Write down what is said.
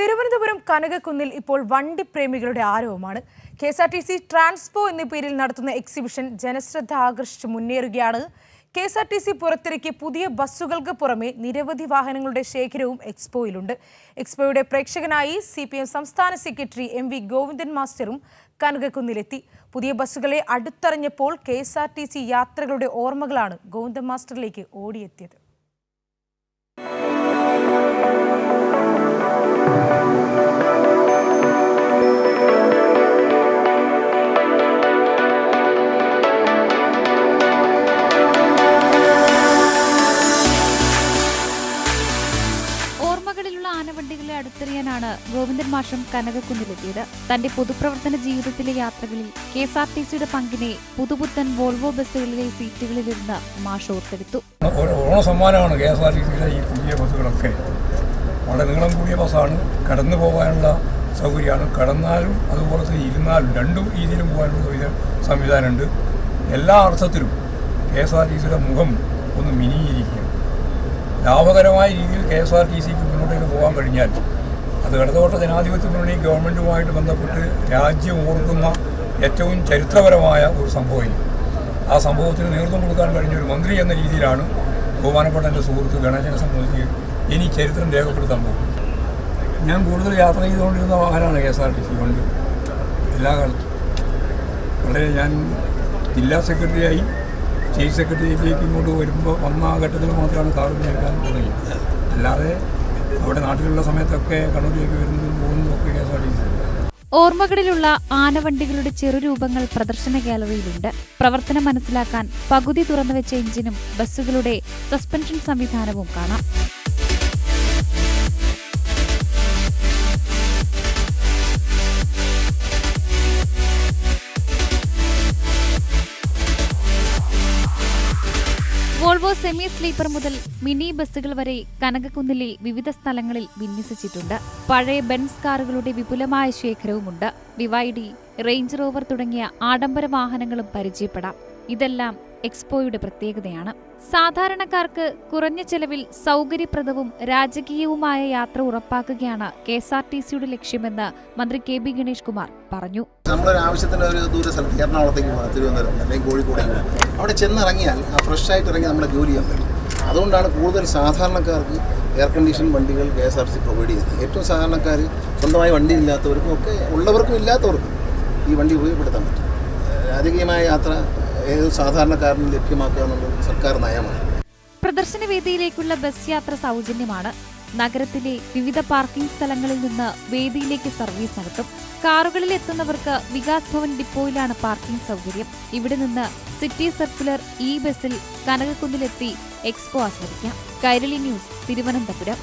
തിരുവനന്തപുരം കനകക്കുന്നിൽ ഇപ്പോൾ വണ്ടി പ്രേമികളുടെ ആരവമാണ്. K S R T C transpo എന്ന പേരിൽ നടത്തുന്ന എക്സിബിഷൻ ജനശ്രദ്ധ ആകർഷിച്ച് മുന്നേറുകയാണ്. K S R T C പുറത്തിറക്കിയ പുതിയ ബസ്സുകൾക്ക് പുറമെ നിരവധി വാഹനങ്ങളുടെ ശേഖരവും എക്സ്പോയിലുണ്ട്. എക്സ്പോയുടെ പ്രേക്ഷകനായി സി പി എം സംസ്ഥാന സെക്രട്ടറി എം വി ഗോവിന്ദൻ മാസ്റ്ററും കനകക്കുന്നിലെത്തി. പുതിയ ബസ്സുകളെ അടുത്തറിഞ്ഞപ്പോൾ K S R T C യാത്രകളുടെ ഓർമ്മകളാണ് ഗോവിന്ദൻ മാസ്റ്ററിലേക്ക് ഓടിയെത്തിയത്. ആനവണ്ടികളെ അടുത്തെറിയാനാണ് ഗോവിന്ദൻ മാഷം കനകക്കുന്നിലെത്തിയത്. തന്റെ പൊതുപ്രവർത്തന ജീവിതത്തിലെ യാത്രകളിൽ കെ എസ് ആർ ടി സിയുടെ പങ്കിനെ പുതുപുത്തൻ വോൾവോ ബസ്സുകളിലെ സീറ്റുകളിലിരുന്ന് മാഷ് ഓർത്തെടുത്തു. ഓണ സമ്മാനമാണ് കെ എസ് ആർ ടി സിയിലെ ഈ പുതിയ ബസ്സുകളൊക്കെ. വളരെ നീളം കൂടിയ ബസ്സാണ്. കടന്നു പോകാനുള്ള സൗകര്യമാണ്. കടന്നാലും അതുപോലെ തന്നെ ഇരുന്നാലും രണ്ടു രീതിയിലും പോകാനുള്ള സംവിധാനമുണ്ട്. എല്ലാ അർത്ഥത്തിലും കെ എസ് ആർ ടി സിയുടെ മുഖം ഒന്ന് മിനിയിരിക്കുക ലാഭകരമായ രീതിയിൽ കെ എസ് ആർ ടി സിക്ക് മുന്നോട്ടേക്ക് പോകാൻ കഴിഞ്ഞാൽ അത് ഇടതുപക്ഷ ജനാധിപത്യ മുന്നണി ഗവൺമെന്റുമായിട്ട് ബന്ധപ്പെട്ട് രാജ്യം ഓർക്കുന്ന ഏറ്റവും ചരിത്രപരമായ ഒരു സംഭവമായിരിക്കും. ആ സംഭവത്തിന് നേതൃത്വം കൊടുക്കാൻ കഴിഞ്ഞ ഒരു മന്ത്രി എന്ന രീതിയിലാണ് ബഹുമാനപ്പെട്ട എന്റെ സുഹൃത്ത് ഗണേശനെ സംബന്ധിച്ച് ഇനി ചരിത്രം രേഖപ്പെടുത്താൻ പോകും ഞാൻ കൂടുതൽ യാത്ര ചെയ്തുകൊണ്ടിരുന്ന വാഹനമാണ് K S R T C വണ്ടി എല്ലാ കാലത്തും. വളരെ ഞാൻ ജില്ലാ സെക്രട്ടറിയായി ചീഫ് സെക്രട്ടറിയിലേക്ക് ഇങ്ങോട്ട് വരുമ്പോൾ വന്ന ആ ഘട്ടത്തിൽ മാത്രമാണ് കാർ എടുക്കാൻ തുടങ്ങിയത് അല്ലാതെ അവിടെ നാട്ടിലുള്ള സമയത്തൊക്കെ കണ്ണൂരിലേക്ക് വരുന്നതും പോകുന്നതും ഒക്കെ K S R T C ഓർമ്മകളിലുള്ള ആനവണ്ടികളുടെ ചെറുരൂപങ്ങൾ പ്രദർശന ഗാലറിയിലുണ്ട്. പ്രവർത്തനം മനസ്സിലാക്കാൻ പകുതി തുറന്നുവെച്ച എഞ്ചിനും ബസ്സുകളുടെ സസ്പെൻഷൻ സംവിധാനവും കാണാം. സെമി സ്ലീപ്പർ മുതൽ മിനി ബസ്സുകൾ വരെ കനകക്കുന്നിലെ വിവിധ സ്ഥലങ്ങളിൽ വിന്യസിച്ചിട്ടുണ്ട്. പഴയ ബെൻസ് കാറുകളുടെ വിപുലമായ ശേഖരവുമുണ്ട്. വിവൈഡി റേഞ്ച് റോവർ തുടങ്ങിയ ആഡംബര വാഹനങ്ങളും പരിചയപ്പെടാം. ഇതെല്ലാം എക്സ്പോയുടെ പ്രത്യേകതയാണ്. സാധാരണക്കാർക്ക് കുറഞ്ഞ ചെലവിൽ സൗകര്യപ്രദവും രാജകീയവുമായ യാത്ര ഉറപ്പാക്കുകയാണ് കെ എസ് ആർ ടി സിയുടെ ലക്ഷ്യമെന്ന് മന്ത്രി കെ ബി ഗണേഷ് കുമാർ പറഞ്ഞു. നമ്മളൊരു ആവശ്യത്തിന് ഒരു ദൂര സ്ഥലത്ത് എറണാകുളത്തേക്ക് പോകണം തിരുവനന്തപുരം അല്ലെങ്കിൽ കോഴിക്കോടേക്ക് അവിടെ ചെന്നിറങ്ങിയാൽ ഫ്രഷ് ആയിട്ട് ഇറങ്ങി നമ്മുടെ ജോലി ചെയ്യാൻ അതുകൊണ്ടാണ് കൂടുതൽ സാധാരണക്കാർക്ക് എയർ കണ്ടീഷൻ വണ്ടികൾ K S R C provide ചെയ്യുന്നത്. ഏറ്റവും സാധാരണക്കാർ സ്വന്തമായി വണ്ടി ഇല്ലാത്തവർക്കും ഒക്കെ ഉള്ളവർക്കും ഇല്ലാത്തവർക്കും ഈ വണ്ടി ഉപയോഗപ്പെടുത്താൻ പറ്റും. രാജകീയമായ യാത്ര ഏത് സാധാരണക്കാരനും ലഭ്യമാക്കുക സർക്കാർ നയമാണ്. പ്രദർശന വേദിയിലേക്കുള്ള ബസ് യാത്ര സൗജന്യമാണ്. നഗരത്തിലെ വിവിധ പാർക്കിംഗ് സ്ഥലങ്ങളിൽ നിന്ന് വേദിയിലേക്ക് സർവീസ് നടത്തും. കാറുകളിൽ എത്തുന്നവർക്ക് വികാസ് ഭവൻ ഡിപ്പോയിലാണ് പാർക്കിംഗ് സൗകര്യം. ഇവിടെ നിന്ന് സിറ്റി സർക്കുലർ ഇ ബസിൽ കനകക്കുന്നിലെത്തി എക്സ്പോ ആസ്വദിക്കാം. കൈരളി ന്യൂസ് തിരുവനന്തപുരം.